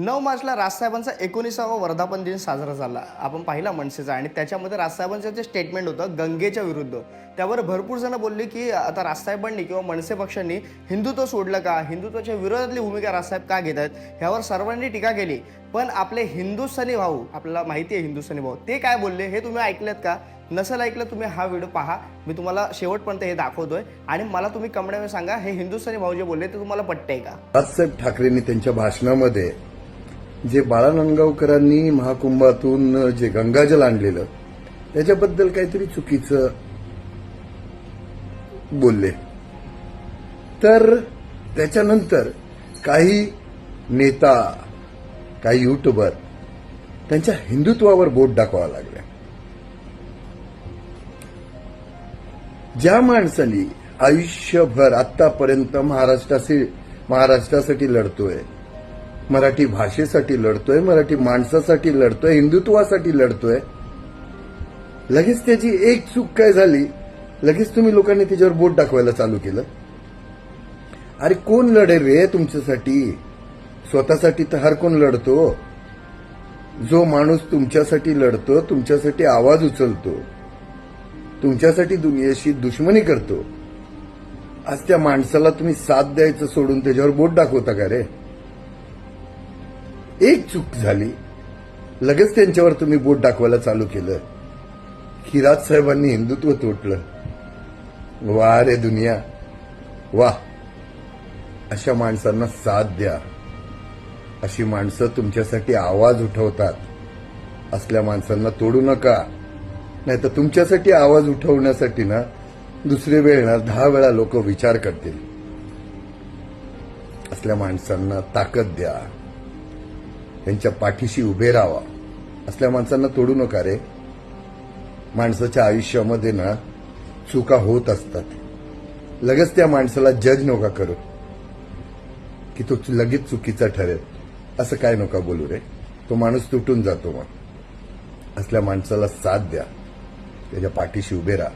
नऊ मार्चला राजसाहेबांचा एकोणीसावा वर्धापन दिन साजरा झाला. आपण पाहिला मनसेचा आणि त्याच्यामध्ये राजसाहेबांचं जे स्टेटमेंट होतं गंगेच्या विरुद्ध त्यावर भरपूर जण बोलले की आता राजसाहेबांनी किंवा मनसे पक्षांनी हिंदुत्व सोडलं का? हिंदुत्वाच्या विरोधातली भूमिका राजसाहेब का घेत आहेत? ह्यावर सर्वांनी टीका केली. पण आपले हिंदुस्थानी भाऊ आपल्याला माहिती आहे हिंदुस्थानी भाऊ ते काय बोलले? हे तुम्ही ऐकलेत का? नसेल ऐकलं तुम्ही हा व्हिडिओ पहा. मी तुम्हाला शेवटपर्यंत हे दाखवतोय. आणि मला तुम्ही कमेंटमध्ये सांगा हे हिंदुस्थानी भाऊ जे बोलले ते तुम्हाला पटतंय का? राजसाहेब ठाकरेंनी त्यांच्या भाषणामध्ये जे बाळानंदगावकरांनी महाकुंभातून जे गंगाजल आणलेलं त्याच्याबद्दल काहीतरी चुकीचं बोलले. तर त्याच्यानंतर काही नेता काही युट्यूबर त्यांच्या हिंदुत्वावर बोट दाखवावा लागल्या ज्या माणसांनी आयुष्यभर आतापर्यंत महाराष्ट्राशी महाराष्ट्रासाठी लढतोय मराठी भाषेसाठी लढतोय मराठी माणसासाठी लढतोय हिंदुत्वासाठी लढतोय. लगेच त्याची एक चूक काय झाली? लगेच तुम्ही लोकांनी त्याच्यावर बोट दाखवायला चालू केलं. अरे कोण लढेल रे तुमच्यासाठी? स्वतःसाठी तर हर कोण लढतो. जो माणूस तुमच्यासाठी लढतो तुमच्यासाठी आवाज उचलतो. तुमच्यासाठी दुनियेशी दुश्मनी करतो. आज त्या माणसाला तुम्ही साथ द्यायचं सोडून त्याच्यावर बोट दाखवता का रे? एक चूक झाली. लगेच त्यांच्यावर तुम्ही बोट दाखवायला चालू केलं. की साहेबांनी हिंदुत्व तोटलं वा रे दुनिया. वा. अशा माणसांना साथ द्या. अशी माणसं तुमच्यासाठी आवाज उठवतात. असल्या माणसांना तोडू नका. नाही तर तुमच्यासाठी आवाज उठवण्यासाठी ना दुसरे वेळ ना दहा वेळा लोक विचार करतील. असल्या माणसांना ताकद द्या. त्यांच्या पाठीशी उभे राहा असल्या माणसांना तोडू नका रे. माणसाच्या आयुष्यामध्ये ना चुका होत असतात. लगेच त्या माणसाला जज नका करू. की तो लगेच चुकीचा ठरेल. असं काय नका बोलू रे. तो माणूस तुटून जातो मग. असल्या माणसाला साथ द्या. त्याच्या पाठीशी उभे राहा.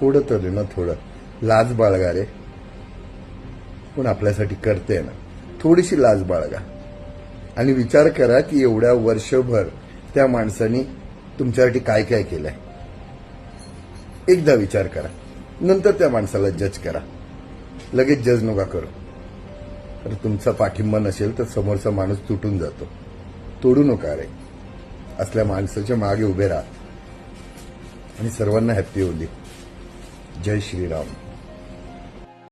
थोडं तर ना थोडं. लाज बाळगा रे. पण आपल्यासाठी करते ना. थोडीशी लाज बाळगा. आणि विचार करा की एवढ्या वर्षभर त्या माणसानी तुमच्यासाठी काय काय केलंय. एकदा विचार करा. नंतर त्या माणसाला जज करा. लगेच जज नका करू. तर तुमचा पाठिंबा नसेल तर समोरचा माणूस तुटून जातो. तोडू नका रे. असल्या माणसाच्या मागे उभे राहा. आणि सर्वांना हॅप्पी होली जय श्रीराम.